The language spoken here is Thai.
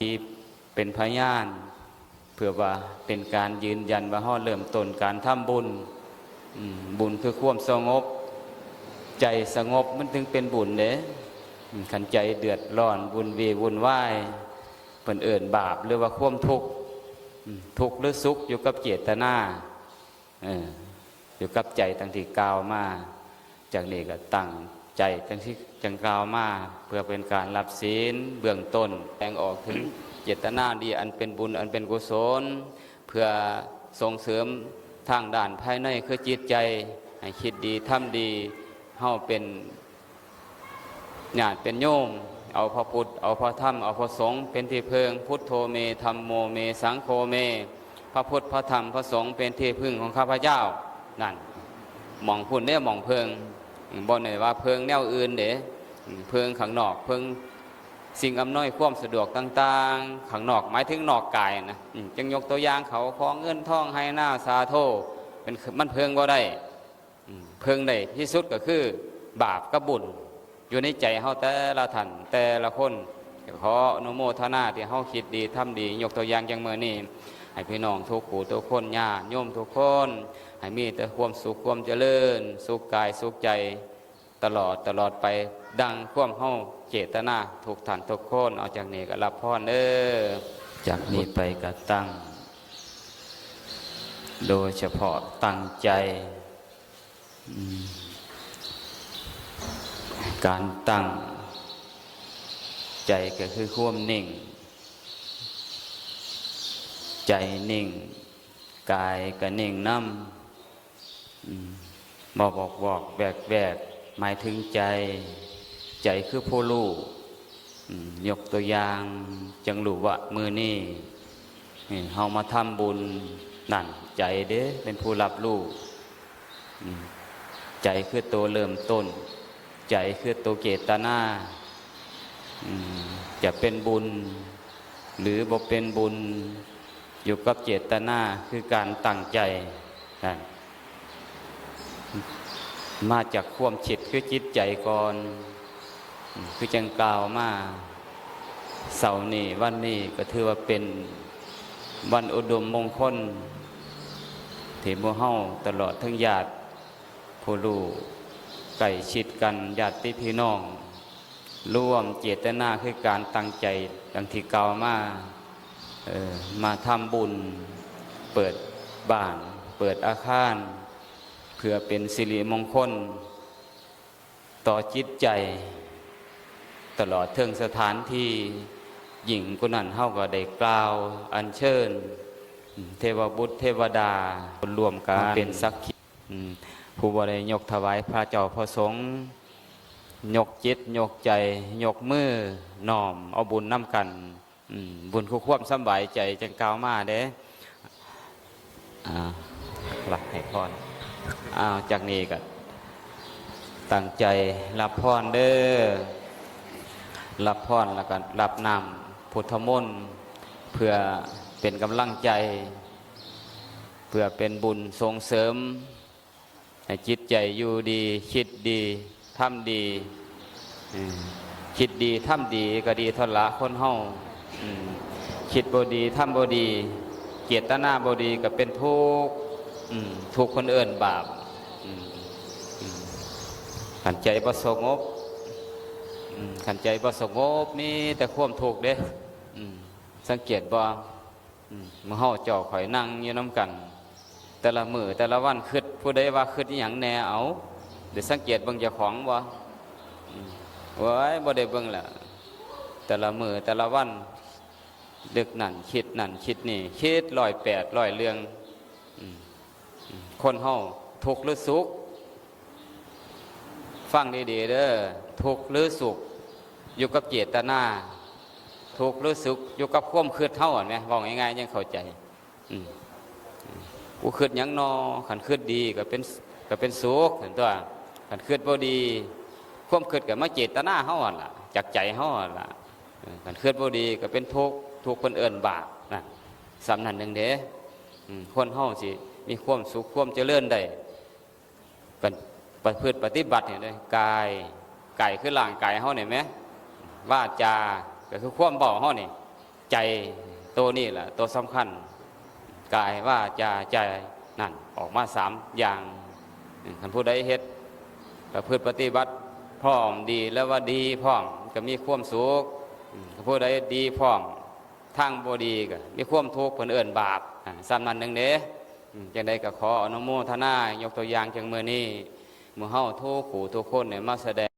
ที่เป็นพยานเพื่อว่าเป็นการยืนยันว่าเฮาเริ่มต้นการทำบุญบุญคือความสงบ ใจสงบมันถึงเป็นบุญเด้อืมขันใจเดือดร้อนบุญวีวุ่นวายเพิ่นเอิ่นบาปหรือว่าความทุกข์ทุกข์หรือสุขอยู่กับเจตนาออยู่กับใจตั้งที่กล่าวมา จากนี้ก็ตั้ง ใจตั้งที่จังกล่าวมาเพื่อเป็นการรับศีลเบื้องต้นแสดงออกถึงเจตนาดีอันเป็นบุญอันเป็นกุศล เพื่อส่งเสริมทางด้านภายในคือจิตใจให้คิดดีทำดีเฮาเป็นญาติเป็นโยมเอาพระพุทธเอาพระธรรมเอาพระสงฆ์เป็นที่พึ่งพุทโธเมธรรมโมเม สังโฆเม พระพุทธพระธรรมพระสงฆ์เป็นที่พึ่งของข้าพเจ้านั่นหมองพุ่นเนี่ยหมองเพิง บ่เนี่ยว่าเพิงแนวอื่นเด้เพิงข้างนอกเพิงสิ่งอำนวยความสะดวกต่างๆข้างนอกหมายถึงนอกกายนะจึงยกตัวอย่างเขาของเงินท่องให้หน้าสาโทเป็นมันเพิงบ่ได้อืมเพิงได้ที่สุดก็คือบาปกับบุญอยู่ในใจเฮาแต่ละท่านแต่ละคนขออนุโมทนาที่เฮาคิดดีทำดี ยกตัวอย่างอย่างเมื่อนี้ ให้พี่น้องทุกผู้ทุกคนญาติโยมทุกคน ให้มีแต่ความสุขความเจริญ สุขกายสุขใจตลอดตลอดไปดังความเฮาเจตนาทุกท่านทุกคนเอาจากนี้ก็รับพรเด้อจากนี้ไปก็ตั้ง โดยเฉพาะตั้งใจ การตั้งใจก็คือความนิ่ง ใจนิ่ง กายก็นิ่งน้ำบอกบอกบอกแบกแบกหมายถึงใจ ใจคือผู้รู้อืมยกตัวอย่างจังหรู้ว่ามือนี่เฮามาทำบุญนั่นใจเด้เป็นผู้รับรู้อืมใจคือตัวเริ่มต้น ใจคือตัวเจตนาจะเป็นบุญ หรือบ่เป็นบุญ อยู่กับเจตนาคือการตั้งใจกันมาจากความฉิดคือจิตใจก่อน คือจังกล่าวมาเสาร์นี้วันนี้ก็ถือว่าเป็นวันอุดมมงคลที่มู่เฮาตลอดทั้งญาติผู้ลูกใกล้ชิดกันญาติพี่น้อง ร่วมเจตนาคือการตั้งใจดังที่กล่าวมา มาทำบุญเปิดบ้าน เปิดอาคาร เพื่อเป็นสิริมงคล ต่อจิตใจ ตลอดเทิงสถานที่หญิงกุนันเฮาก็ได้กล่าว อัญเชิญ เทวบุตรเทวดาคนรวมกันเป็นสักขีผู้บริยกถวายพระเจ้าพระสงฆ์ยกจิตยกใจ ยกมือน้อมเอาบุญน้ำกัน บุญคู่ควบสบายใจจังกาวมาเด้หลักให้พรอ้าวจากนี้ก็ตั้งใจรับพรเด้อรับพรแล้วก็รับนำพุทธมนต์เพื่อเป็นกำลังใจ เพื่อเป็นบุญส่งเสริมให้จิตใจอยู่ดีคิดดีทำดี คิดดีทำดีก็ดีทนละคนเฮา คิดบดีทำบดีเจตนาบดีก็เป็นทุกข์อืมทุกคนเอื่นบาปขันใจบ่สงบขันใจบ่สงบมีแต่ความทุกข์เด้สังเกตบ่อืมมื่อจ้าข่อยนั่งอยู่น้ำกัน แต่ละมือแต่ละวันคิดผู้ใดว่าคิดอย่างแนเอาเดี๋ยวสังเกตเบิ่งเจ้าของบ่อืมโอ้ยบ่ได้เบิ่งแหละแต่ละมือแต่ละวัน ดึกนั่นคิดนั่นคิดนี่คิดร้อยแปดร้อยเรื่องคนเฮาทุกข์หรือสุข ฟังดีๆเด้อทุกข์หรือสุข อยู่กับเจตนาทุกข์หรือสุขอยู่กับความคืดเท่าเห็นไหมบอกง่ายๆยังเข้าใจอืมกูคืดยังนอขันคืดดีก็เป็นก็เป็นสุขเห็นตัวขันคืดบ่ดี ความคิดกับมาเจตนาเฮาหั่นล่ะจากใจเฮาหั่นล่ะเออการเคลื่อนบ่ดีก็เป็นทุกข์ ทุกคนเอิ้นบาปนะสำนันหนึ่งเด้คนเฮาสิมีความสุขความเจริญได้เป็นประพฤติปฏิบัติเนี่ยเด้กายกายคือร่างกายเฮาเนี่ยไหมว่าจาก็คือความเบาเฮานี่ใจตัวนี่แหละตัวสำคัญกายว่าจะใจนั่นออกมาสามอย่างท่านผู้ใดเฮ็ดประพฤติปฏิบัติพร้อมดีแล้วว่าดีพร้อมก็มีความสุขอืมผู้ใดดีพร้อม ทางบดีก็มีความทุกข์เพิ่นเอื่นบาปอ่าซ้ำนั้นหนึ่งเด้อืมจังใดก็ขออนุโมทนา ยกตัวอย่างจังเมื่อนี้หมู่เฮาทุกขู่ทุกคนเนี่ยมาแสดง